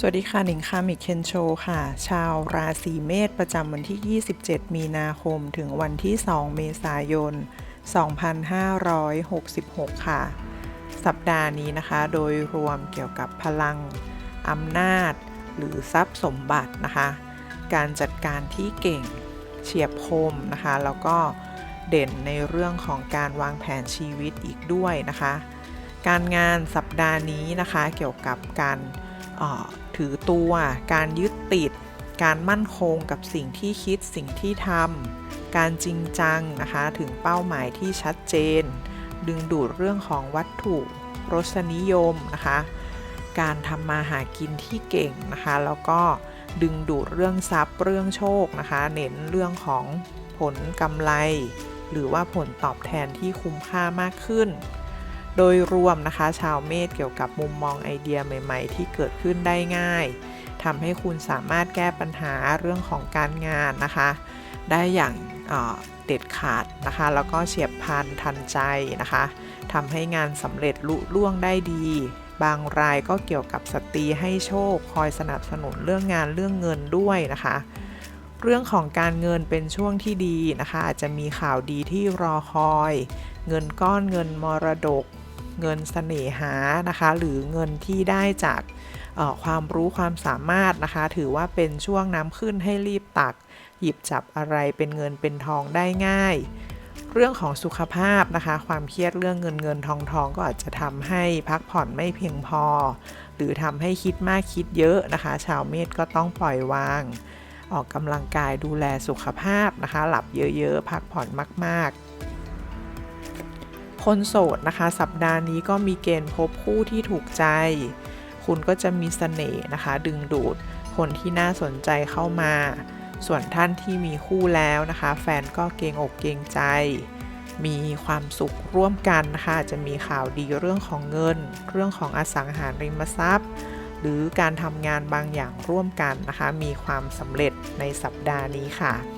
สวัสดีค่ะหนิงคามิเคนโชค่ะ ชาวราศีเมษประจำวันที่ 27 มีนาคม ถึงวันที่ 2 เมษายน 2566 ค่ะ สัปดาห์นี้นะคะ โดยรวมเกี่ยวกับพลังอำนาจ หรือทรัพย์สมบัตินะคะ การจัดการที่เก่งเฉียบคมนะคะ แล้วก็เด่นในเรื่องของการวางแผนชีวิตอีกด้วยนะคะ การงานสัปดาห์นี้นะคะเกี่ยวกับการ ถือตัว การยึดติด การมั่นคงกับสิ่งที่คิดสิ่งที่ทำการจริงจังนะคะถึงเป้าหมายที่ชัดเจน ดึงดูดเรื่องของวัตถุรสนิยมนะคะการทำมาหากินที่เก่งนะคะแล้วก็ดึงดูดเรื่องทรัพย์เรื่องโชคนะคะ เน้นเรื่องของผลกำไร หรือว่าผลตอบแทนที่คุ้มค่ามากขึ้น โดยรวมนะคะ ชาวเมษเกี่ยวกับมุมมองไอเดียใหม่ ๆ ที่เกิดขึ้นได้ง่ายทำให้คุณสามารถแก้ปัญหาเรื่องของการงานนะคะ ได้อย่างเด็ดขาดนะคะ แล้วก็เฉียบพลันทันใจนะคะทำให้งานสำเร็จลุล่วงได้ดี บางรายก็เกี่ยวกับสตรีให้โชค คอยสนับสนุนเรื่องงานเรื่องเงินด้วยนะคะ เรื่องของการเงินเป็นช่วงที่ดีนะคะ อาจจะมีข่าวดีที่รอคอย เงินก้อนเงินมรดก เงินเสน่หานะคะ หรือเงินที่ได้จากความรู้ความสามารถนะคะ ถือว่าเป็นช่วงน้ำขึ้นให้รีบตัก หยิบจับอะไรเป็นเงินเป็นทองได้ง่าย เรื่องของสุขภาพนะคะ ความเครียดเรื่องเงินเงินทองทองก็อาจจะทำให้พักผ่อนไม่เพียงพอ หรือทำให้คิดมากคิดเยอะนะคะ ชาวเมษก็ต้องปล่อยวาง ออกกำลังกายดูแลสุขภาพนะคะ หลับเยอะๆ พักผ่อนมากๆ คนโสดนะคะ สัปดาห์นี้ก็มีเกณฑ์พบคู่ที่ถูกใจ คุณก็จะมีเสน่ห์นะคะ ดึงดูดคนที่น่าสนใจเข้ามา ส่วนท่านที่มีคู่แล้วนะคะ แฟนก็เกรงอกเกรงใจ มีความสุขร่วมกันนะคะจะมีข่าวดีเรื่องของเงิน เรื่องของอสังหาริมทรัพย์ หรือการทำงานบางอย่างร่วมกันนะคะ มีความสำเร็จในสัปดาห์นี้ค่ะ